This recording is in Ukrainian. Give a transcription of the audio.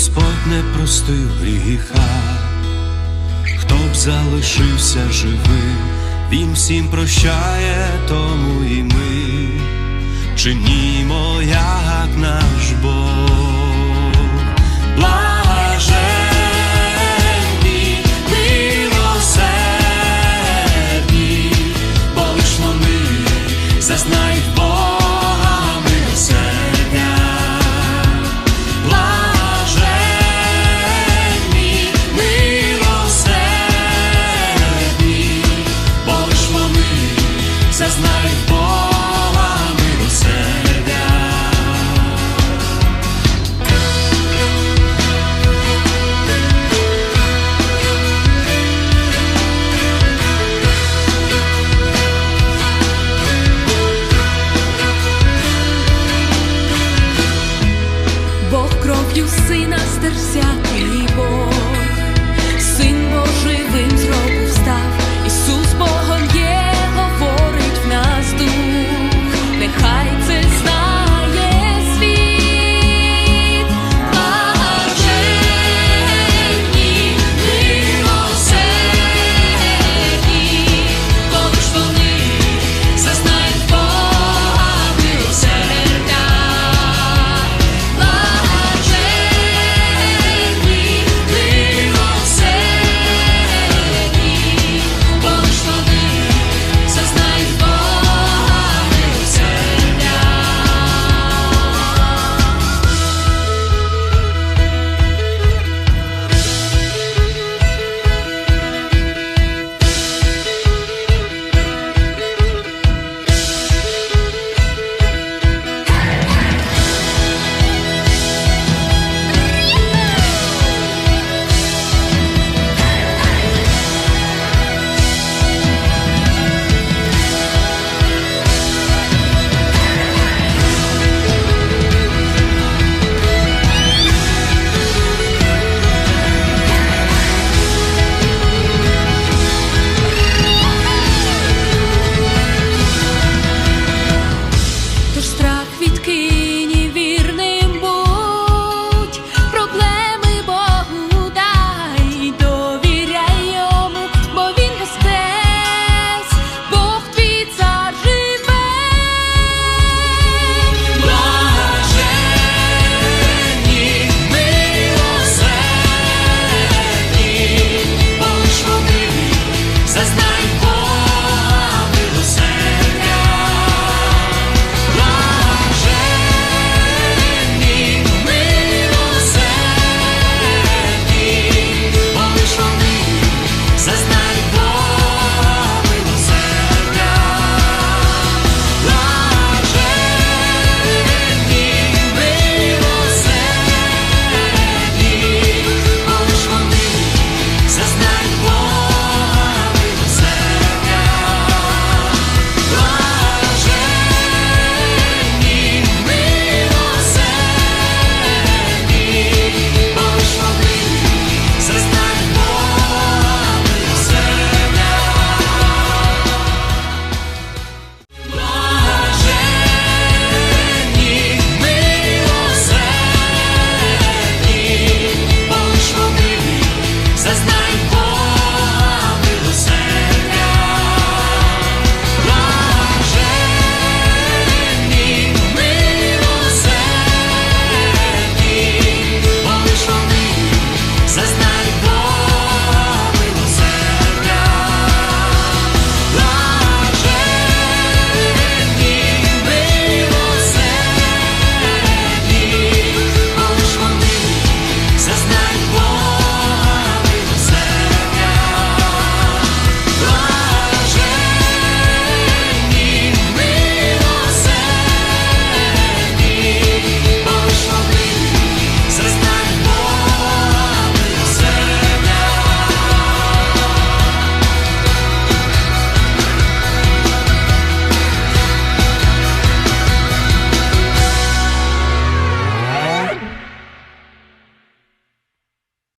Господь не простив гріха, хто б залишився живим, Він всім прощає, тому і ми чинімо, як сина стерся твій.